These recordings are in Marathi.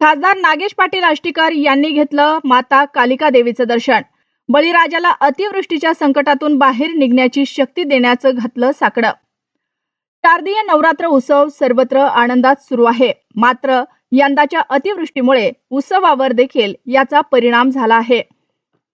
खासदार नागेश पाटील आष्टीकर यांनी घेतलं माता कालिका देवीचं दर्शन. बळीराजाला अतिवृष्टीच्या संकटातून बाहेर निघण्याची शक्ती देण्याचं घातलं साकडं. शारदीय नवरात्र उत्सव सर्वत्र आनंदात सुरू आहे. मात्र यंदाच्या अतिवृष्टीमुळे उत्सवावर देखील याचा परिणाम झाला आहे.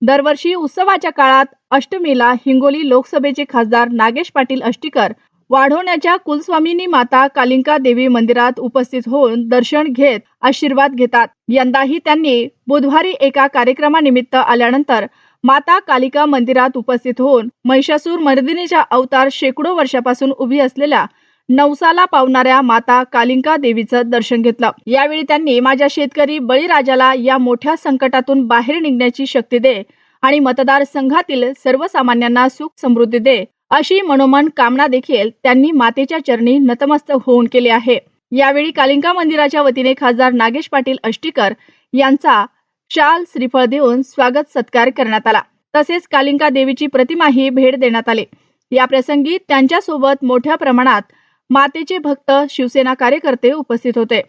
दरवर्षी उत्सवाच्या काळात अष्टमीला हिंगोली लोकसभेचे खासदार नागेश पाटील अष्टीकर वाढवण्याच्या कुलस्वामिनी माता कालिंका देवी मंदिरात उपस्थित होऊन दर्शन घेत आशीर्वाद घेतात. यंदाही त्यांनी बुधवारी एका कार्यक्रमानिमित्त आल्यानंतर माता कालिका मंदिरात उपस्थित होऊन महिषासूर मर्दिनीच्या अवतार शेकडो वर्षापासून उभी असलेल्या नवसाला पावणाऱ्या माता कालिंका देवीचं दर्शन घेतलं. यावेळी त्यांनी माझ्या शेतकरी बळीराजाला या मोठ्या संकटातून बाहेर निघण्याची शक्ती दे आणि मतदारसंघातील सर्वसामान्यांना सुख समृद्धी दे. अशी मनोमन कामना देखील त्यांनी मातेच्या चरणी नतमस्तक होऊन केली आहे. यावेळी कालिंका मंदिराच्या वतीने खासदार नागेश पाटील अष्टीकर यांचा शाल श्रीफळ देऊन स्वागत सत्कार करण्यात आला. तसेच कालिंका देवीची प्रतिमाही भेट देण्यात आली. या प्रसंगी त्यांच्यासोबत मोठ्या प्रमाणात मातेचे भक्त शिवसेना कार्यकर्ते उपस्थित होते.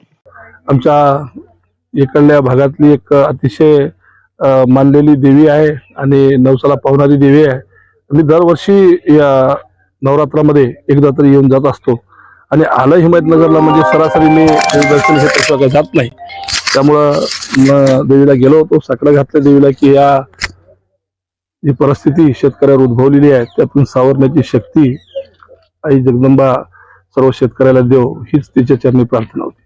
आमच्या इकडल्या भागातली एक अतिशय मानलेली देवी आहे आणि नवसाला पावणारी देवी आहे. मी दरवर्षी या नवरात्रामध्ये एकदा तरी येऊन जात असतो. आणि आलं हिमायतनगरला म्हणजे सरासरी मी दर्शन हे तसं काही जात नाही. त्यामुळं देवीला गेलो होतो साकडं घातल्या देवीला की या जी परिस्थिती शेतकऱ्यावर उद्भवलेली आहे त्यातून सावरण्याची शक्ती आई जगदंबा सर्व शेतकऱ्याला देव हीच तिच्या चरणी प्रार्थना होती.